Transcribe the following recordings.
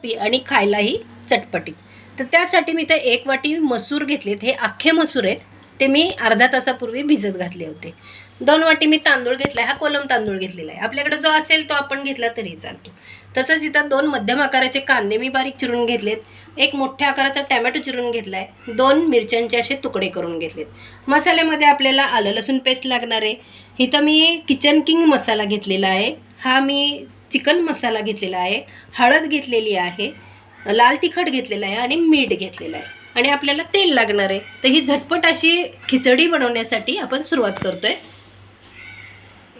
सोपी आणि खायलाही चटपटीत तर त्यासाठी मी ते एक वाटी मसूर घेतलेत. हे अख्खे मसूर आहेत. ते मी अर्धा तासापूर्वी भिजत घातले होते. दोन वाटी मी तांदूळ घेतला हा कोलम तांदूळ घेतलेला आहे. आपल्याकडे जो असेल तो आपण घेतला तरी चालतो. तसंच इथं दोन मध्यम आकाराचे कांदे मी बारीक चिरून घेतलेत. एक मोठ्या आकाराचा टॅमॅटो चिरून घेतला आहे दोन मिरच्यांचे असे तुकडे करून घेतलेत. मसाल्यामध्ये आपल्याला आलं लसूण पेस्ट लागणार आहे. इथं मी किचन किंग मसाला घेतलेला आहे. हा मी चिकन मसाला घेतलेला आहे हळद घेतलेली आहे लाल तिखट घेतलेलं आहे आणि मीठ घेतलेलं आहे. आणि आपल्याला तेल लागणार आहे. तर ही झटपट अशी खिचडी बनवण्यासाठी आपण सुरुवात करतोय.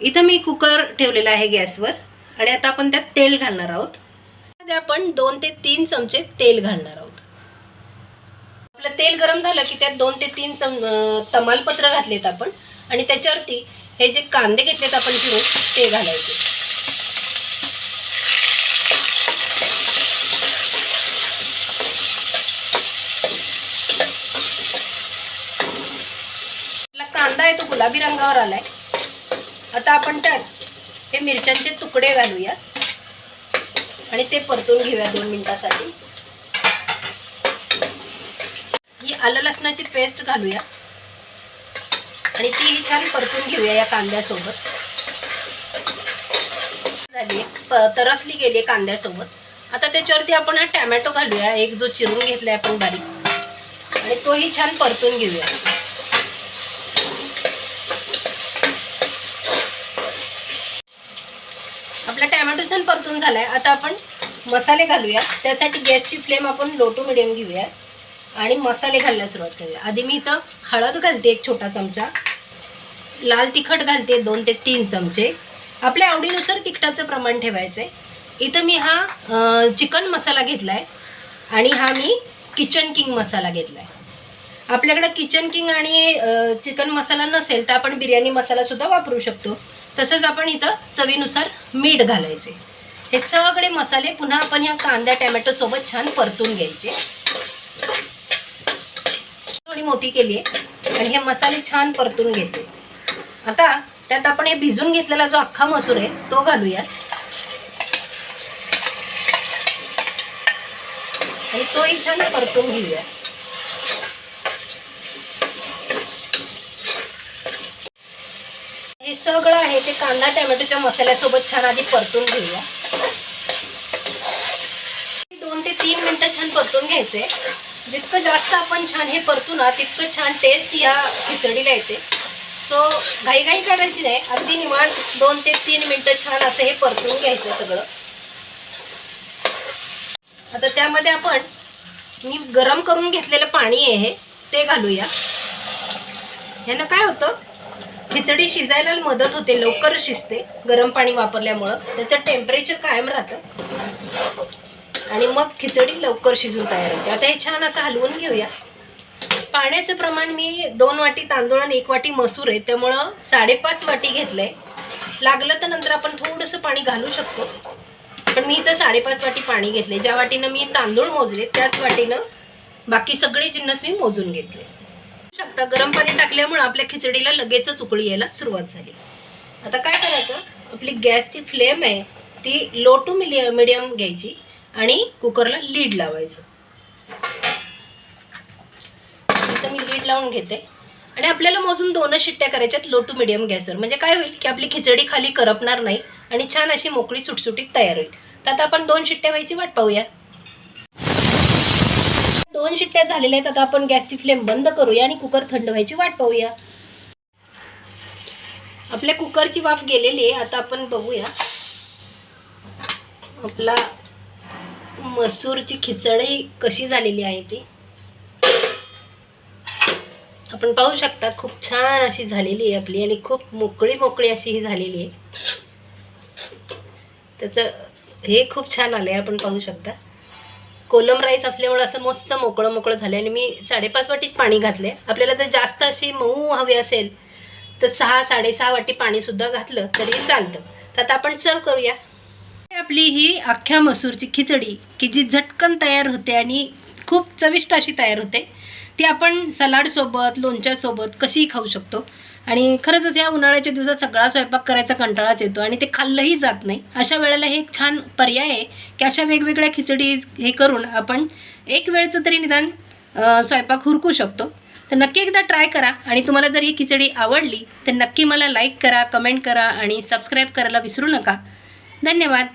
इथं मी कुकर ठेवलेला आहे गॅसवर आणि आता आपण त्यात तेल घालणार आहोत. त्यामध्ये आपण दोन ते तीन चमचे तेल घालणार आहोत. आपलं तेल गरम झालं की त्यात दोन ते तीन चम तमालपत्र घातलेत आपण. आणि त्याच्यावरती हे जे कांदे घेतलेत आपण घेऊन ते घालायचे आपला कांदा आहे तो गुलाबी रंगावर आलाय. आता आपण त्यात हे मिरच्यांचे तुकडे घालूया. आणि ते परतून घेऊया दोन मिनिटासाठी. ही आलं लसणाची पेस्ट घालूया. आणि तीही छान परतून घेऊया या कांद्यासोबत. झाली तरसली गेली आहे कांद्यासोबत. आता त्याच्यावरती आपण हा टॅमॅटो घालूया. एक जो चिरून घेतलाय आपण बारीक. आणि तोही छान परतून घेऊया आपला टॅमॅटो छान परतून झालाय. आता आपण मसाले घालूया त्यासाठी गॅसची फ्लेम आपण लो टू मिडियम घेऊया आणि मसाले घालायला सुरुवात करूया आधी मी इथं हळद घालते एक छोटा चमचा. लाल तिखट घालते दोन ते तीन चमचे. आपल्या आवडीनुसार तिखटाचं प्रमाण ठेवायचं आहे इथं मी हा चिकन मसाला घेतला आहे आणि हा मी किचन किंग मसाला घेतला आहे आपल्याकडं किचन किंग आणि चिकन मसाला नसेल तर आपण बिर्याणी मसालासुद्धा वापरू शकतो. तसंच आपण इथं चवीनुसार मीठ घालायचे हे सगळे मसाले पुन्हा आपण ह्या कांदा टॅमॅटो सोबत छान परतून घ्यायचे. थोडी मोठी केली आहे. आणि हे मसाले छान परतून घेतले. आता त्यात आपण हे भिजून घेतलेला जो अख्खा मसूर आहे तो घालूया आणि तोही छान परतून घेऊया हे सगळं आहे ते कांदा टॅमॅटोच्या मसाल्यासोबत छान आधी परतून घेऊया दोन ते तीन मिनटं छान परतून घ्यायचे. जितकं जास्त आपण छान हे परतू ना तितकं छान टेस्ट या खिचडीला येते. सो घाईघाई करायची नाही अगदी निवांत दोन ते तीन मिनटं छान असं हे परतून घ्यायचं सगळं. आता त्यामध्ये आपण मी गरम करून घेतलेलं पाणी आहे हे ते घालूया. ह्यानं काय होतं खिचडी शिजायला मदत होते लवकर शिजते गरम पाणी वापरल्यामुळं. त्याचं टेम्परेचर कायम राहतं. आणि मग खिचडी लवकर शिजून तयार होते. आता हे छान असं हलवून घेऊया. पाण्याचं प्रमाण मी दोन वाटी तांदूळ आणि एक वाटी मसूर आहे त्यामुळं साडेपाच वाटी घेतलंय. लागलं तर नंतर आपण थोडंसं पाणी घालू शकतो. पण मी इथं साडेपाच वाटी पाणी घेतले ज्या वाटीनं मी तांदूळ मोजले त्याच वाटीनं बाकी सगळे जिन्नस मी मोजून घेतले. शकता गरम पाणी टाकल्यामुळं आपल्या खिचडीला लगेचच उकळी यायला सुरुवात झाली. आता काय करायचं आपली गॅसची फ्लेम आहे ती लो टू मिली मिडियम घ्यायची. आणि कुकरला लीड लावायचं. इथं मी लीड लावून घेते. आणि आपल्याला मोजून दोनच शिट्ट्या करायच्यात लो टू मिडियम गॅसवर म्हणजे काय होईल की आपली खिचडी खाली करपणार नाही आणि छान अशी मोकळी सुटसुटीत तयार होईल. तर आता आपण दोन शिट्ट्या व्हायची वाट पाहूया. दोन शिट्ट्या झालेल्या आहेत आता आपण गॅसची फ्लेम बंद करूया आणि कुकर थंड व्हायची वाट पाहूया. आपल्या कुकरची वाफ गेलेली आहे आता आपण बघूया. आपला मसूरची खिचडी कशी झालेली आहे ती? आपण पाहू शकता खूप छान अशी झालेली आहे आपली आणि खूप मोकळी मोकळी अशी ही झालेली आहे. त्याचं हे खूप छान आलं आहे आपण पाहू शकता. कोलम राईस असल्यामुळे असं मस्त मोकळं मोकळं झालं आणि मी साडेपाच वाटीच पाणी घातलं आहे आपल्याला जर जास्त अशी मऊ हवी असेल तर सहा साडेसहा वाटी पाणीसुद्धा घातलं तरी चालतं. तर आता आपण सर्व करूया. आपली ही अख्ख्या मसूरची खिचडी की जी झटकन तयार होते आणि खूप चविष्ट अशी तयार होते. ती आपण सलाडसोबत लोणच्यासोबत कशीही खाऊ शकतो. आणि खरंच या उन्हाळ्याच्या दिवसात सगळा स्वयंपाक करायचा कंटाळाच येतो आणि ते खाल्लंही जात नाही. अशा वेळेला हे एक छान पर्याय आहे की अशा वेगवेगळ्या खिचडी हे करून आपण एक वेळचं तरी निदान स्वयंपाक हुरकू शकतो. तर नक्की एकदा ट्राय करा आणि तुम्हाला जर ही खिचडी आवडली तर नक्की मला लाईक करा कमेंट करा आणि सबस्क्राईब करायला विसरू नका. धन्यवाद.